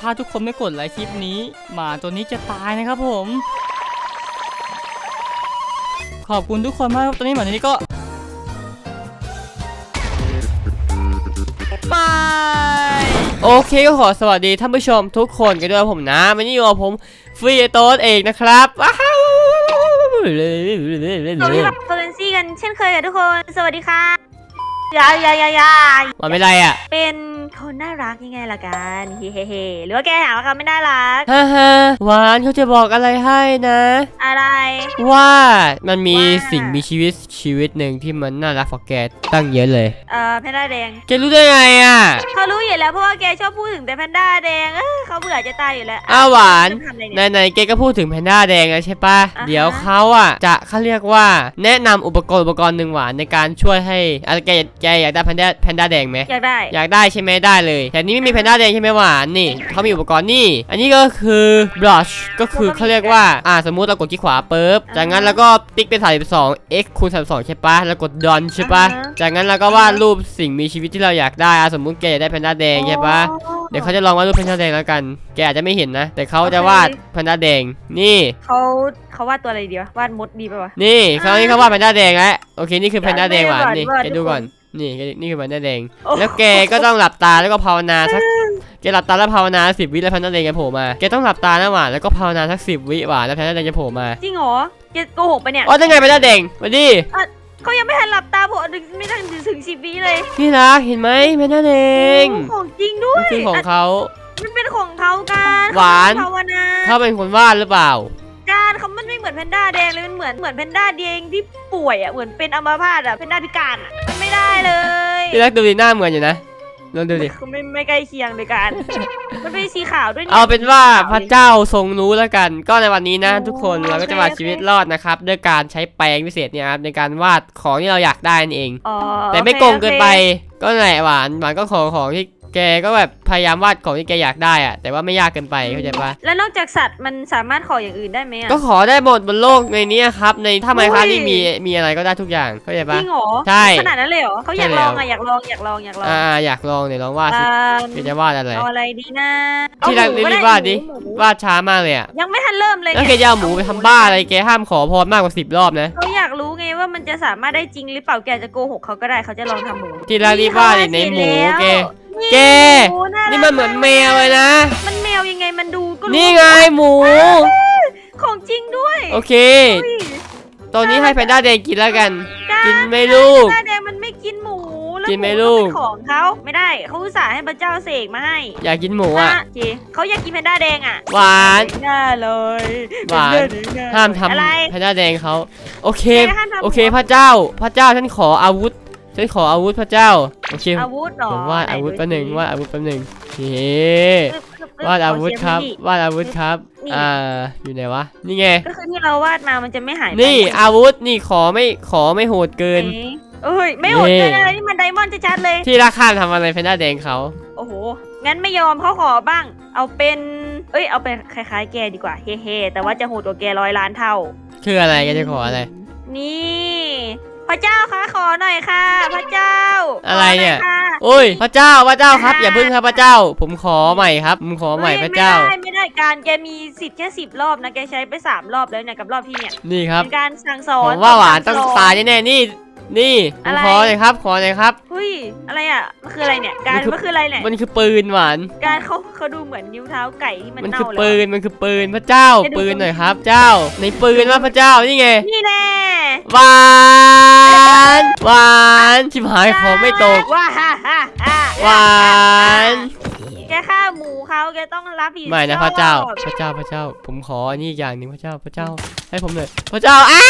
ถ้าทุกคนไม่กดไลค์คลิปนี้หมาตัวนี้จะตายนะครับผม ขอบคุณทุกคนมากครับตอนนี้หมาตัวนี้ก็บายโอเคก็ขอสวัสดีท่านผู้ชมทุกคนกันด้วยผมนะวันนี้อยู่กับผมฟรีโต้เองนะครับว้าวสวัสดีครับโฟเรนซี่กันเช่นเคยค่ะทุกคน สวัสดีค่ะยายายายามาไม่ไรอะ เป็น คนน่ารักยังไงล่ะกันเฮ้เฮ้เฮ้หรือว่าแกหาว่าเขาไม่น่ารัก ฮ่าฮ่าหวานเขาจะบอกอะไรให้นะ อะไร ว่ามันมีว่า สิ่งมีชีวิตชีวิตหนึ่งที่มันน่ารักกว่าแกตั้งเยอะเลย เอ่อแพนด้าแดงแกรู้ได้ไงอะ เขารู้อยู่แล้วเพราะว่าแกชอบพูดถึงแต่แพนด้าแดงเออเขาเบื่อจะตายอยู่แล้วอ้าวหวานทำอะไรในเนี่ยในๆแกก็พูดถึงแพนด้าแดงแล้วใช่ปะอ่าฮะ เดี๋ยวเขาอะจะเขาเรียกว่าแนะนำอุปกรณ์อุปกรณ์หนึ่งหวานในการช่วยให้อะไรแกแกอยากได้แพนด้าแพนด้าแดงไหมอยากได้ อยากได้ใช่ไหมได้เลยแต่นี่ไม่มีแพนด้าแดงใช่ไหมหวานนี่เขามีอุปกรณ์นี่ อันนี้ก็คือ brush ก็คือเขาเรียกว่าอ่าสมมุติเรากดที่ขวาปุ๊บจากนั้นเราก็ติ๊กเป็น32 x คูณ32ใช่ปะแล้วกด done ใช่ปะอ่าฮะจากนั้นเราก็วาดรูปสิ่งมีชีวิตที่เราอยากได้อะสมมุติแกอยากได้แพนด้าแดงใช่ปะอ๋อเดี๋ยวเขาจะลองวาดรูปแพนด้าแดงแล้วกัน แกอาจจะไม่เห็นนะ แต่เขาจะโอเควาดแพนด้าแดง นี่เขาเขาวาดตัวอะไรดีวะ วาดมดดีป่าวะ นี่คราวนี้เขาวาดแพนด้าแดงแล้ว โอเค นี่คือแพนด้าแดงหวานวาดนี่วาดแกดูทุกคนก่อน นี่แกนี่คือแพนด้าแดงโอ้แล้วแกก็ต้องหลับตาแล้วก็ภาวนาสักแกหลับตาแล้วภาวนาสิบวิแล้วแพนด้าแดงจะโผล่มาแกต้องหลับตานะหวานแล้วก็ภาวนาสักสิบวิหวานแล้วแพนด้าแดงจะโผล่มาจริงเหรอแกโกหกไปะเนี่ยอ๋อได้ไงแพนด้าแดงมาดิเขายังไม่ทันหลับตาผมไม่ทันถึงสิบวิเลยที่รักเห็นไหมแพนด้าแดงโอ้ของจริงด้วมันยคือของเขามันเป็นของเขาการหวานเขภาวนาเขาเป็นคนวาดหรือเปล่าการเขามันไม่เหมือนแพนด้าแดงเลยมันเหมือนเหมือนแพนด้าแดงที่ป่วยอะเหมือนเป็นอัมพาตอะแพนด้าพิการอะมัน ไม่ได้เลยที่รักดูดิหน้าเหมือนอยู่นะลองดูดิ คือไม่ไม่ใกล้เคียงเลยการมันเป็นสีขาวด้วยยเอาเป็นว่าพระเจ้าทรงรู้แล้วกัน ก็ในวันนี้นะ ทุกคนเราก็จะมาชีวิตรอดนะครับด้วยการใช้แปรงพิเศษเนี่ยครับในการวาดของที่เราอยากได้นั่นเอง อ๋อแต่ไม่โอคโกงเกินไปโอคก็นั่นแหละหวานหวานก็ขอของที่ แกก็แบบพยายามวาดของที่แกอยากได้อะแต่ว่าไม่ยากเกินไปเข้าใจปะแล้วนอกจากสัตว์มันสามารถขออย่างอื่นได้ไหมอะก็ขอได้หมดบนโลกในนี้ครับ ในถ้าไมค์ครับอุ้ยนี่มีมีอะไรก็ได้ทุกอย่างเข้าใจจปะริงเหรอใช่ขนาดนั้นเลยเหรอเขาอยากใช่ลแล้วองอะอยากลองอยากลองอยากลองอ่าอยากลองเดี๋ยวลองวาดสิอ่าแกจะวาดอะไรเอาอะไรดีนะที่รักเอหมูรีบก็วาดดิหมูหมูวาดช้ามากเลยอะยังไม่ทันเริ่มเลยแล้วเนี่ยแกจะเอาหมูไปทำบ้าอะไรแกห้ามขอพรมากกว่าสิบรอบนะเขาอยากรู้ไงว่ามันจะสามารถได้จริงหรือเปล่าแกจะโกหกเขาก็ได้เขาจะลองทำหมูที่รักรีบวาดดิในหมูแก แก หมูารันี่มันเหมือนแมวเลยนะ มันแมวยังไงมันดูก็รู้นี่ไงหมู ของจริงด้วยโอเค อุ้ยตอนนี้ให้แพนด้าแดงกินแล้วกันากินไหมลูกหน้าแดงมันไม่กินหมูแล้วกินไหมหลูก เป็นของเขาไม่ได้เขาอุตส่าห์ให้พระเจ้าเสกมาให้อยากกินหมูอะโอเคเขาอยากกินแพนด้าแดงอะหวานหน้าเลยหวานเป็เรื่องง่ยห้ามทอะไรำแพนด้าแดงเขาโอเค แกห้ามทำ โอเคพระเจ้า พระเจ้าฉันขออาวุธ ฉันขออาวุธพระเจ้า โอเค อาวุธเหรอผมวาดอาวุธไแป๊บหนึ่งสิวาดอาวุธแป๊บหนึ่งเฮ้ปึ๊บปึ๊บปึ๊บวาดอาวุธครับเขียนไว้วาดอาวุธครับนี่อ่า อยู่ไหนวะ นี่ไง ก็คือที่เราวาดมา มันจะไม่หายไปนี่อาวุธ นี่ขอไม่ ขอไม่โหดเกินเอ๊ะเอ้ย ไม่โหดเย่เกินอะไรนี่มันไดมอนด์ชัดๆเลย ที่ราคาทำอะไรแพนด้าแดงเขา โอ้โห งั้นไม่ยอมเขาขอบ้าง เอาเป็น เอ้ย เอาเป็นคล้ายๆ แกดีกว่า เฮ้ๆแต่ว่าจะโหดกว่าแกร้อยล้านเท่า คืออะไรแกจะขออะไร นี่ พระเจ้าคะขอหน่อยค่ะ พระเจ้าอะไรเนี่ย ขหค่ะโอ้ย พระเจ้าพระเจ้าครับ อย่าพึ่งครับพระเจ้า ผมขอใหม่ครับผมขอใหม่ฮ้ยพระเจ้า ไม่ได้ไม่ได้การแกมีสิทธิ์แค่สิบรอบนะแกใช้ไปสามรอบแล้วเนี่ยกับรอบที่เนี่ยนี่ครับเป็นการสั่งสอผนมว่าหวานต้องสั่สตายแน่ๆนี่ นี่ผมอะไร ขอเลยครับ ขอเลยครับ เฮ้ย อะไรอะ มันคืออะไรเนี่ย การมันคือ มันคืออะไรเนี่ย มันคือปืนหวาน การเขาเขาดูเหมือนนิ้วเท้าไก่ที่มันมันเน่าคือแล้วปืนมันคือปืนพระเจ้าจะดู ปืนหน่อยครับ เจ้า ในปืนว่าพระเจ้า นี่ไง นี่แน่หวาน หวาน ชิบหายของไม่ตก ว้าฮ่าฮ่าฮ่าหวาน แกฆ่าหมูเขาแกต้องรับผิดไม่นะชพอบระเจ้า พระเจ้า พระเจ้า ผมขออันนี้อีกอย่างหนึ่งพระเจ้า พระเจ้า ให้ผมเลยพระเจ้าอ้า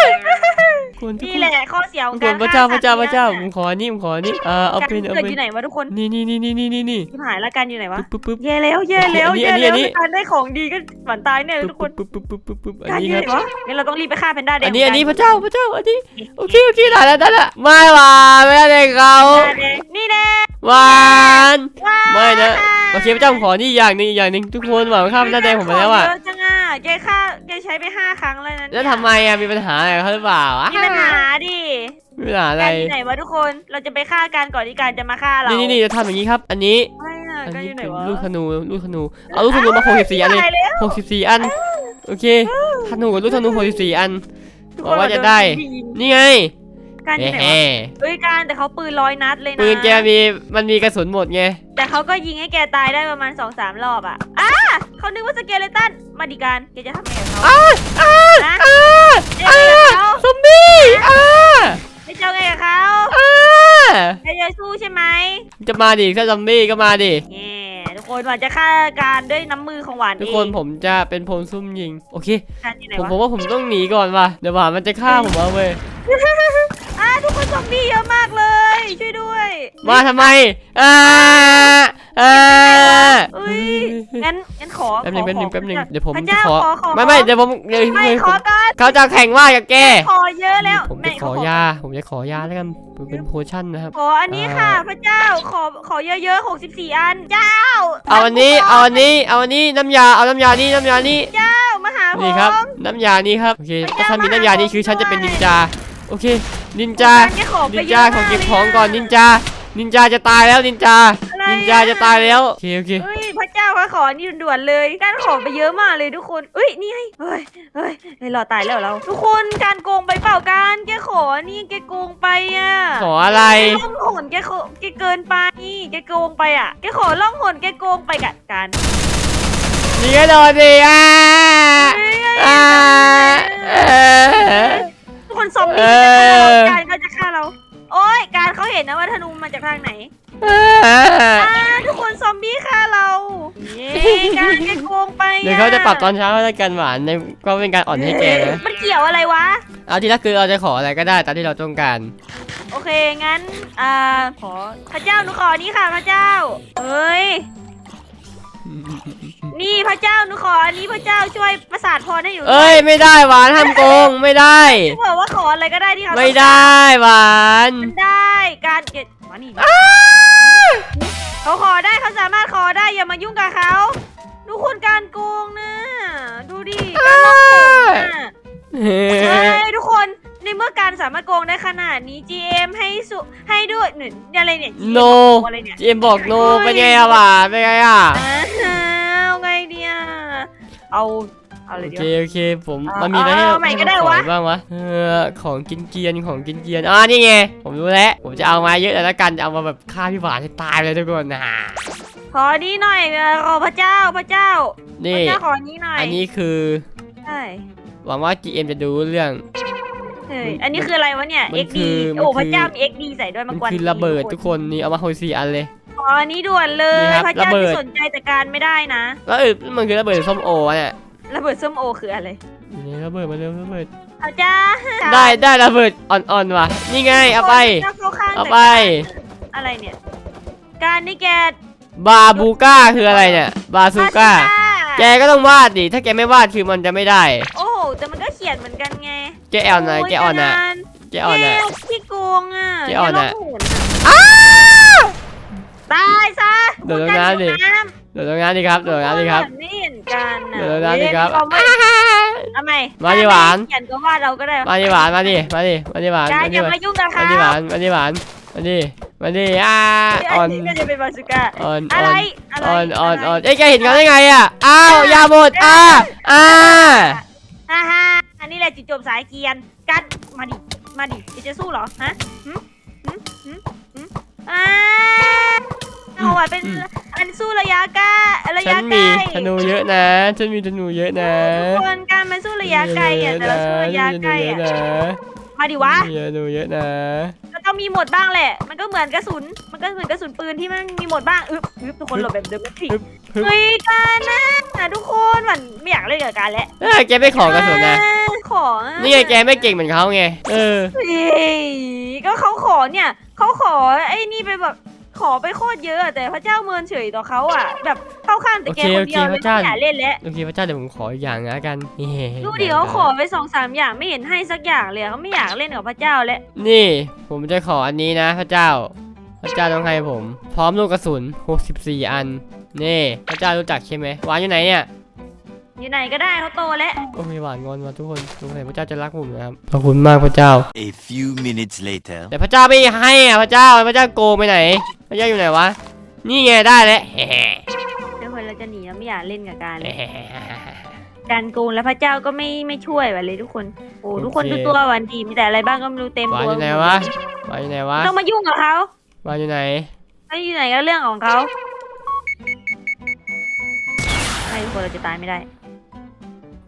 ว คุณทุกนี่คนแหละข้อเสียขทุองกคกานรพระเจ้าพระเจ้าพฆ่ระเจ้าสัตว์ผนี่มขออันนี้ผมขออันนี้เออเอาการปืนเอาเกิดปือนยู่ไหนวะทุกคนนี่นี่นี่นี่นี่นี่นี่ชิบหายละกันอยู่ไหนวะ ปึ๊บปึ๊บปึ๊บ เย่แล้วเย่แล้วอันนี้เย่อันนี้แล้วอันนี้ การได้ของดีก็ฝันตายแน่เลยทุกคนปึ๊บปึ๊บปึ๊บปึ๊บปึ๊บปึ๊บอัการนอนี้ยู่คไหนรับ วะงั้นเราต้องรีบไปฆ่าแพนด้าแดงอันนี้อันนี้พกัระเจ้าพระเจ้าอันนี้โอเคโอเคได้แล้วได้แล้วไม่หวานไม่ได้เลยเขาแพนด้าแดงนี่แน่หวานว้าไม่นะโอเคพระเจ้าผมขอนี่อีกอย่างหนึงอีกอย่างหนึงทุกคนหวานข้ามหน้าแดงผมมาแล้วอะขเยอะจังอะ แกฆ่าแกใช้ไปห้าครั้งแล้วนะเนี่ยแล้วทำไมอะมีปัญหาอะไรกับเขาหรือเปล่าอะมีปัญหาดิมีปัญหาอะไร การอยู่ไหนวะทุกคน เราจะไปฆ่ากันก่อนที่การจะมาฆ่าเรานี่นี่นี่นี่จะทำอย่างนี้ครับ อันนี้ ไม่อะอันการอนี้ยู่ไหนเป็นวะ ลูกธนูลูกธนู เอาลูกธนูมา64อันเลยตายแล้ว64อัน โอเค ธนูกับลูกธนู64อันทุกบคอกนว่าจะโนได้ยิงนี่ไง การอยู่ไหนวะเฮ้เฮ้ยการแต่เขาปืนร้อยนัดเลยนะปืนแกมีมันมีกระสุนหมดไงแต่เขาก็ยิงให้แกตายได้ประมาณสองสามรอบอะอ้าเขานึกว่าสเกเลตันมาดิการแกจะทำไงกับเขาอ้าอ้านะอ้าจะทำไงกับเขาซอมบี้อ้าจะเจ้าไงกับเขาอ้าแกจะสู้ใช่ไหมจะมาดิถ้าซอมบี้ก็มาดิแง่ทุกคนหวานจะฆ่าการด้วยน้ำมือของหวานทุกเองคนผมจะเป็นพลซุ่มยิง โอเคการอยู่ไหนผมวะผมว่าผมต้องหนีก่อนว่ะเดี๋ยวหวานมันจะฆ่าผมเอาเว้ยอ่าทุกคน ซอมบี้เยอะมากเลย ช่วยด้วย มาทำไมอ่าอ่าเอ้ยงั้นงั้นขอแป๊บหนึงขอแป๊บหนึงขอแป๊บหนึงพระเดี๋ยวผมพระจะเจ้าขอขอขอไม่ไม่เดี๋ยวผมเดี๋ยวไม่เดี๋ยวขอการเขาจะแข่งว่ากับแกขอเยอะแล้วผมจะไม่ขอยา ผมจะขอยาแล้วกันมันเป็นโพชั่นนะครับ ขออันนี้ค่ะ พระเจ้าขอขอเยอะๆ64 อัน เจ้าเอาอันนี้เอาอันนี้เอาอันนี้น้ำยาเอาน้ำยานี่น้ำยานี่เจ้ามาหาผม นี่ครับน้ำยานี่ครับโอเคพระถ้าเจ้าฉันมีน้ำยานี่คือฉันจะเป็นนินจาโอเค นินจาแกขอไปนินเยจาอะขอเก็บมากของก่อนเลยะนินจา นินจาจะตายแล้วนินจา อะไรนินจาจะตายแล้วโอเคโอเค เฮ้ยพระเจ้าก็ขอนี่ด่วนๆเลยการขอไปเยอะมากเลยทุกคนเอ้ยนี่ไงเฮ้ยเฮ้ยเฮ้ยรอตายแล้วเรา ทุกคนการโกงไปเปล่าการแกขอนี่แกโกงไปอะขออะไร ล่องหนแกขอแกเกินไปแกโกงไปอะแกขอล่องหนแกโกงไปกัดกันนี่ก็โดนดิอ่าอ่าเออทุก คนซอมบี้เอจะฆ่าเราอการเขาจะฆ่าเรา โอ้ยการเขาเห็นนะว่าธนูมาจากทางไหนอ่าอ่าทุกคนซอมบี้ฆ่าเราเย้การแกโกงไปอเดี๋ยวเขาจะปรับตอนเช้าแล้วกันหวานในก็เป็นการอ่อนให้แกนะมันเกี่ยวอะไรวะ เอาทีละคือเราจะขออะไรก็ได้ตามที่เราต้องการ โอเคงั้นอ่าขอพระเจ้าหนูขอนี้ค่ะพระเจ้าเอ้ยนี่พระเจ้าหนูขออันนี้พระเจ้าช่วยประสาทพรให้อยู่เอ้ยไม่ได้หวานห้ามโกงไม่ได้เขาบอก ว่าขออะไรก็ได้ที่เขาไม่ต้องไดการ้หวานมันได้การเก็บมานี่เขาขอได้เขาสามารถขอได้อย่ามายุ่งกับเขาดูคนการโกงนะดูดิการลงโกงนะเฮ้เฮ้ยยทุกคนในเมื่อการสามารถโกงได้ขนาดนี้ GM ให้สุให้ด้วยหนึ่งอะไรเนี่ย GM โนบอกอะไรเนี่ยเจมบอกโนเป็นไงอะหวานเป็นไงอะอ้าวไงเดียเอาเอาเลยโอเดีเคยวโอเค ผมเอามันมีอะไรให้เอาใหม่ก็ได้ให้วะขอบ้างวะเออของกินเกรียนของกินเกรียนอ่านี่ไงผมรู้แล้วผมจะเอามาเยอะเลยละกันจะเอามาแบบฆ่าพี่หวานให้ตายเลยทุกคนนะขอนี้หน่อยเออขอพระเจ้าพระเจ้าพนี่ระเจ้าขอนี้หน่อยอันนี้คือใช่หวังว่า GM จะดูเรื่อง เฮ้ยอันนี้คืออะไรวะเนี่ย มัน XD คือโอ้มันคือพระเจ้ามี XD ใส่ด้วยมัมานกวนคือระเบิดทุกคนนี่เอามาโฮสี่อันเลย ขออันนี้ด่วนเลนี่ยครับพระเจ้าระเบิด ที่สนใจแต่การไม่ได้นะแล้วเออมันคือระเบิดส้มโอเนี่ย ระเบิดส้มโอคืออะไรนี่ระเบิดมาเร็วระเบิดพระเจ้าได้ได้ระเบิดอ่อนๆว่ะ นี่ไงเอาไปพระเจ้าเข้าข้างเอาแต่ไป อะไรเนี่ย การนี่แกบาบูก้าคืออะไรเนี่ย บาซูก้า แกก็ต้องวาดดิ ถ้าแกไม่วาดคือมันจะไม่ได้ โอ้โห แต่มันก็เขียนเหมือนกันไง แกอ่อนนะแกอ่อนนะโยแกอ่อนนะแกพี่โกงอะแกอ่อนน่ะแกลงหุ่นตายซะเดี๋ยวนะดิคุณกันอยู่เดี๋ยวตรงนั้นดิครับเดี๋ยวตรงนั้นดิครับ ไม่เห็นกันน่ะเดี๋ยวนะดิครับ เอาไม่เอาไม่มาดิหวาน เขียนก็ว่าเราก็ได้มาดิหวานมาดิมาดิมาดิหวานการมาอดิย่าหวานมายุ่งกับมาเขาดิหวานมาดิหวานมาดิมาดิอ่าอัอ่อนนนี้ก็จะเป็นบาสุก้าอ่อนอะอ่ไรอนอะไรอ่อนอ่อนอ่อนะไรเอ้ยแกเห็นกันได้ไงอะอ้าวยาหมดอ่าอ่าฮ่าฮ่าอันนี้แหละจุดจบสายเกรียน กัด มาดิ มาดิแกจะสู้เหรอ ฮะหึหึหึหึอ่าเอาไว้เป็น อันสู้ระยะใกล้ระฉัยะนใกมีล้ธนูเยอะนะ ฉันมีธนูเยอะนะทุกคนการมันสู้ระยะไกลอะแต่เราสู้ระยะใกล้เยอะอะนะมาดิวะมีธนูเยอะนะก็ต้องมีหมดบ้างแหละ มันก็เหมือนกระสุน มันก็เหมือนกระสุนปืนที่มันมีหมดบ้างอึ๊บอึ๊บทุกคนหลบแบบเดิมไม่ผิดฮึบฮึบเฮ้ยการนะทุกคนมันไม่อยากเล่นกับการแล้วเอ้ยแกไม่ขอกระสุนนะขอนี่ไงแกไม่เก่งเหมือนเขาไง เออเฮ้ยก็เขาขอเนี่ยเขาขอไอ้นี่ไปแบบ ขอไปโคตรเยอะอะแต่พระเจ้าเมินเฉยต่อเขาอะ แบบเข้าข้างแต่แกโอเคคนเดียวโอเคเลพยระเจ้า ไม่อยากเล่นแล้วโอเคพระเจ้าเดี๋ยวผมขออีกอย่างนะกันนี่ดูดิเขาขอไปสองสามอย่างไม่เห็นให้สักอย่างเลยเขาไม่อยากเล่นกับพระเจ้าแล้วนี่ ผมจะขออันนี้นะ พระเจ้า พระเจ้าต้องให้ผม พร้อมลูกกระสุน64อัน นี่ พระเจ้ารู้จักใช่ไหมวานอยู่ไหนเนี่ย อยู่ไหนก็ได้เขาโตแล้วโอ้ยหวานงอนมาทุกคนสงสัยพระเจ้าจะรักผมนะครับขอบคุณมากพระเจ้า A few minutes later. แต่พระเจ้าไม่ให้อะพระเจ้าพระเจ้าโกงไปไหน พระเจ้าอยู่ไหนวะนี่ไงได้แล้วแฮ่เดี๋ยวคนเราจะหนีเราไม่อยากเล่นกับการเลยแฮ่การโกงแล้วพระเจ้าก็ไม่ไม่ช่วยว่ะเลยทุกคนโอ้ทุกคนโอเคดูตัวหวันดีมีแต่อะไรบ้างก็ไม่รู้เต็มหวานตัวอยู่ไหนวะหวานอยู่ไหนวะไม่ต้องมายุ่งกับเขาหวานอยู่ไหนเขาอยู่ไหนก็เรื่องของเขาไม่ทุกคนเราจะตายไม่ได้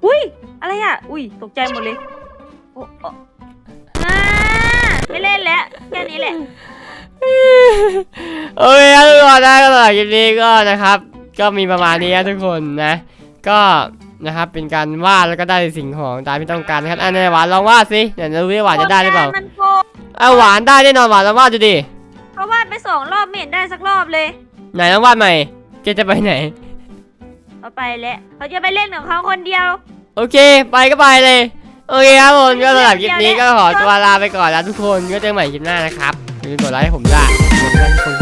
อุ้ย อะไรอะ อุ้ย ตกใจหมดเลย โอ้โอ้อ่าไม่เล่นแล้วแค่นี้แหละ โอเคครับทุกคนนะก็สำหรับคลิปนี้ก็นะครับ ก็มีประมาณนี้นะทุกคนนะ ก็นะครับเป็นการวาดแล้วก็ได้สิ่งของตามที่ต้องการนะครับอันนี้หวานลองวาดสิเดี๋ยวจะรู้ว่าหวานจะได้หรือเปล่ามันโกงเอาหวานได้แน่นอนหวานลองวาดดูดิเขาวาดไปสองรอบไม่เห็นได้สักรอบเลย ไหนลองวาดใหม่เกจะไปไหน เขาไปแล้วเขาจะไปเล่นของเขาคนเดียว โอเค ไปก็ไปเลย โอเคครับผมก็สำหรับคลิปนี้ก็ขอตัวลาไปก่อนแล้วทุกคนก็เจอกันใหม่คลิปหน้านะครับอย่าลืมกดไลค์ให้ผมด้วย